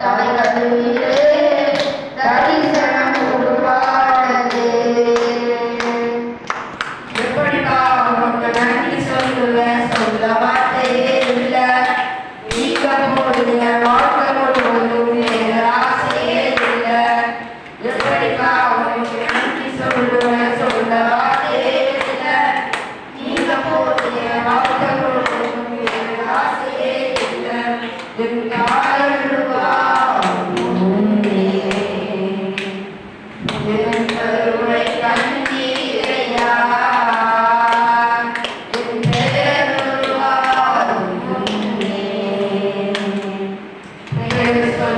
தலை கல்வியிலே